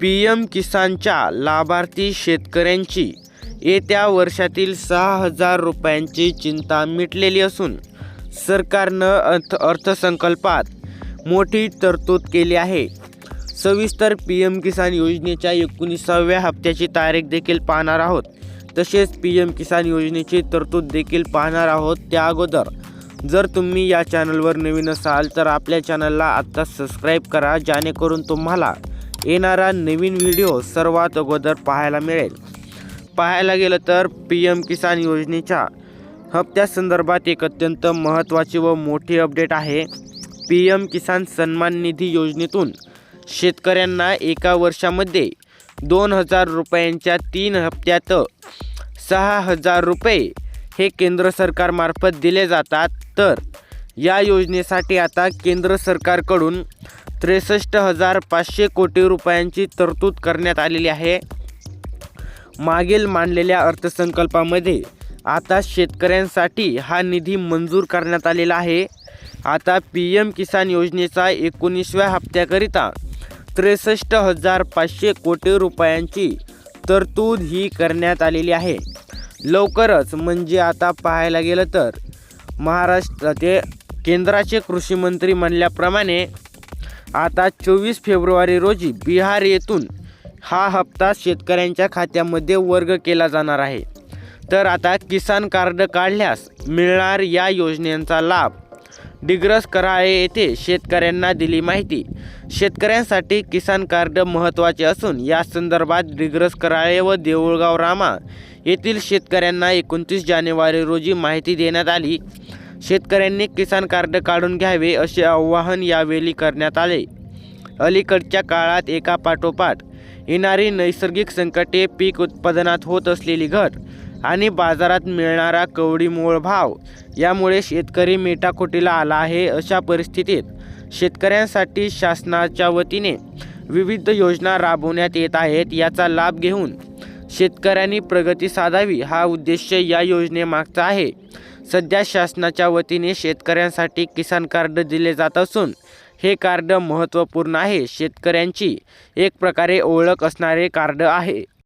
P M किसानच्या लाभार्थी शेतकऱ्यांची येत्या वर्षातील सहा हजार रुपयांची चिंता मिटलेली असून सरकारनं अर्थ अर्थसंकल्पात मोठी तरतूद केली आहे. सविस्तर पी एम किसान योजनेच्या एकोणीसाव्या हप्त्याची तारीख देखील पाहणार आहोत. तसेच पी एम किसान योजनेची तरतूद देखील पाहणार आहोत. त्या अगोदर जर तुम्ही या चॅनलवर नवीन असाल तर आपल्या चॅनलला आत्ता सबस्क्राईब करा जेणेकरून तुम्हाला येणारा नवीन व्हिडिओ सर्वात अगोदर पाहायला मिळेल. पाहायला गेलं तर पी एम किसान योजनेच्या हप्त्यासंदर्भात एक अत्यंत महत्त्वाची व मोठी अपडेट आहे. पी एम किसान सन्मान निधी योजनेतून शेतकऱ्यांना एका वर्षामध्ये दोन हजार रुपयांच्या तीन हप्त्यात सहा हजार रुपये हे केंद्र सरकारमार्फत दिले जातात. तर या योजनेसाठी आता केंद्र सरकारकडून त्रेसष्ट हजार पाचशे कोटी रुपयांची तरतूद करण्यात आलेली आहे. मागील मांडलेल्या अर्थसंकल्पामध्ये आता शेतकऱ्यांसाठी हा निधी मंजूर करण्यात आलेला आहे. आता पी एम किसान योजनेचा एकोणीसव्या हप्त्याकरिता त्रेसष्ट हजार पाचशे कोटी रुपयांची तरतूद ही करण्यात आलेली आहे. लवकरच म्हणजे आता पाहायला गेलं तर महाराष्ट्र ते केंद्राचे कृषी मंत्री म्हणल्याप्रमाणे आता चोवीस फेब्रुवारी रोजी बिहार येथून हा हप्ता शेतकऱ्यांच्या खात्यामध्ये वर्ग केला जाणार आहे. तर आता किसान कार्ड काढल्यास मिळणार या योजनेचा लाभ. डिग्रस कराळे येथे शेतकऱ्यांना दिली माहिती. शेतकऱ्यांसाठी किसान कार्ड महत्त्वाचे असून या संदर्भात डिग्रस कराळे व देऊळगाव रामा येथील शेतकऱ्यांना एकोणतीस जानेवारी रोजी माहिती देण्यात आली. शेतकऱ्यांनी किसान कार्ड काढून घ्यावे असे आवाहन यावेळी करण्यात आले. अलीकडच्या काळात एका पाठोपाठ येणारी नैसर्गिक संकटे पीक उत्पादनात होत असलेली घट आणि बाजारात मिळणारा कवडीमोळ भाव यामुळे शेतकरी मेटाकुटीला आला आहे अशा परिस्थितीत शेतकऱ्यांसाठी शासनाच्या वतीने विविध योजना राबवण्यात येत आहेत याचा लाभ घेऊन शेतकऱ्यांनी प्रगती साधावी हा उद्देश या योजनेमागचा आहे. सध्या शासनाच्या वतीने शेतकऱ्यांसाठी किसान कार्ड दिले जात असून हे कार्ड महत्त्वपूर्ण आहे. शेतकऱ्यांची एक प्रकारे ओळख असणारे कार्ड आहे.